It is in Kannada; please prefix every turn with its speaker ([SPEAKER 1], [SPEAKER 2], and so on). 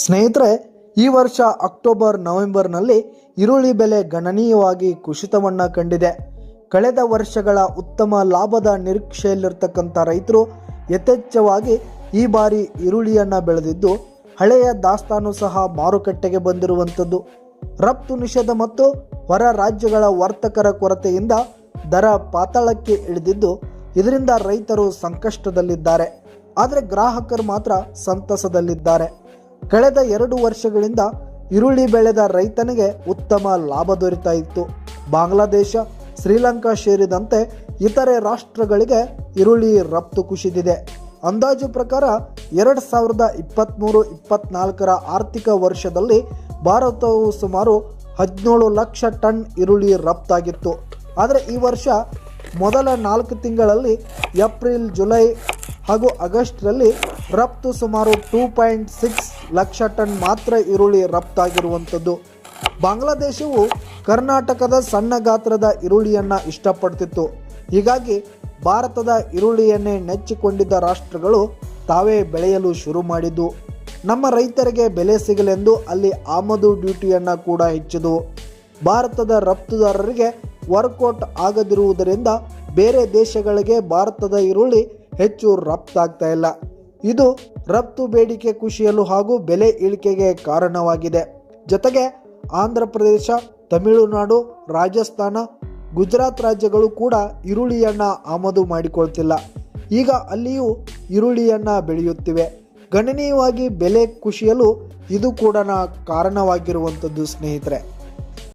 [SPEAKER 1] ಸ್ನೇಹಿತರೆ, ಈ ವರ್ಷ ಅಕ್ಟೋಬರ್, ನವೆಂಬರ್ನಲ್ಲಿ ಈರುಳ್ಳಿ ಬೆಲೆ ಗಣನೀಯವಾಗಿ ಕುಸಿತವನ್ನು ಕಂಡಿದೆ. ಕಳೆದ ವರ್ಷಗಳ ಉತ್ತಮ ಲಾಭದ ನಿರೀಕ್ಷೆಯಲ್ಲಿರ್ತಕ್ಕಂಥ ರೈತರು ಯಥೇಚ್ಛವಾಗಿ ಈ ಬಾರಿ ಈರುಳ್ಳಿಯನ್ನು ಬೆಳೆದಿದ್ದು, ಹಳೆಯ ದಾಸ್ತಾನು ಸಹ ಮಾರುಕಟ್ಟೆಗೆ ಬಂದಿರುವಂಥದ್ದು. ರಫ್ತು ನಿಷೇಧ ಮತ್ತು ಹೊರ ರಾಜ್ಯಗಳ ವರ್ತಕರ ಕೊರತೆಯಿಂದ ದರ ಪಾತಾಳಕ್ಕೆ ಇಳಿದಿದ್ದು, ಇದರಿಂದ ರೈತರು ಸಂಕಷ್ಟದಲ್ಲಿದ್ದಾರೆ. ಆದರೆ ಗ್ರಾಹಕರು ಮಾತ್ರ ಸಂತಸದಲ್ಲಿದ್ದಾರೆ. ಕಳೆದ ಎರಡು ವರ್ಷಗಳಿಂದ ಈರುಳ್ಳಿ ಬೆಳೆದ ರೈತನಿಗೆ ಉತ್ತಮ ಲಾಭ ದೊರೀತಾ ಇತ್ತು. ಬಾಂಗ್ಲಾದೇಶ, ಶ್ರೀಲಂಕಾ ಸೇರಿದಂತೆ ಇತರೆ ರಾಷ್ಟ್ರಗಳಿಗೆ ಈರುಳ್ಳಿ ರಫ್ತು ಕುಸಿದಿದೆ. ಅಂದಾಜು ಪ್ರಕಾರ ಎರಡು ಸಾವಿರದ ಇಪ್ಪತ್ತ್ಮೂರು ಇಪ್ಪತ್ತ್ನಾಲ್ಕರ ಆರ್ಥಿಕ ವರ್ಷದಲ್ಲಿ ಭಾರತವು ಸುಮಾರು ಹದಿನೇಳು ಲಕ್ಷ ಟನ್ ಈರುಳ್ಳಿ ರಫ್ತಾಗಿತ್ತು. ಆದರೆ ಈ ವರ್ಷ ಮೊದಲ ನಾಲ್ಕು ತಿಂಗಳಲ್ಲಿ ಏಪ್ರಿಲ್, ಜುಲೈ ಹಾಗೂ ಆಗಸ್ಟ್ರಲ್ಲಿ ರಫ್ತು ಸುಮಾರು two point six lakh ton ಮಾತ್ರ ಈರುಳ್ಳಿ ರಫ್ತಾಗಿರುವಂಥದ್ದು. ಬಾಂಗ್ಲಾದೇಶವು ಕರ್ನಾಟಕದ ಸಣ್ಣ ಗಾತ್ರದ ಈರುಳ್ಳಿಯನ್ನು ಇಷ್ಟಪಡ್ತಿತ್ತು. ಹೀಗಾಗಿ ಭಾರತದ ಈರುಳ್ಳಿಯನ್ನೇ ನೆಚ್ಚಿಕೊಂಡಿದ್ದ ರಾಷ್ಟ್ರಗಳು ತಾವೇ ಬೆಳೆಯಲು ಶುರು ಮಾಡಿದ್ದು. ನಮ್ಮ ರೈತರಿಗೆ ಬೆಲೆ ಸಿಗಲೆಂದು ಅಲ್ಲಿ ಆಮದು ಡ್ಯೂಟಿಯನ್ನು ಕೂಡ ಹೆಚ್ಚಿದು ಭಾರತದ ರಫ್ತುದಾರರಿಗೆ ವರ್ಕೌಟ್ ಆಗದಿರುವುದರಿಂದ ಬೇರೆ ದೇಶಗಳಿಗೆ ಭಾರತದ ಈರುಳ್ಳಿ ಹೆಚ್ಚು ರಫ್ತಾಗ್ತಾ ಇಲ್ಲ. ಇದು ರಫ್ತು ಬೇಡಿಕೆ ಕುಸಿಯಲು ಹಾಗೂ ಬೆಲೆ ಇಳಿಕೆಗೆ ಕಾರಣವಾಗಿದೆ. ಜೊತೆಗೆ ಆಂಧ್ರ ಪ್ರದೇಶ, ತಮಿಳುನಾಡು, ರಾಜಸ್ಥಾನ, ಗುಜರಾತ್ ರಾಜ್ಯಗಳು ಕೂಡ ಈರುಳ್ಳಿಯನ್ನು ಆಮದು ಮಾಡಿಕೊಳ್ತಿಲ್ಲ. ಈಗ ಅಲ್ಲಿಯೂ ಈರುಳ್ಳಿಯನ್ನು ಬೆಳೆಯುತ್ತಿವೆ. ಗಣನೀಯವಾಗಿ ಬೆಲೆ ಕುಸಿಯಲು ಇದು ಕೂಡ ಕಾರಣವಾಗಿರುವಂಥದ್ದು ಸ್ನೇಹಿತರೆ.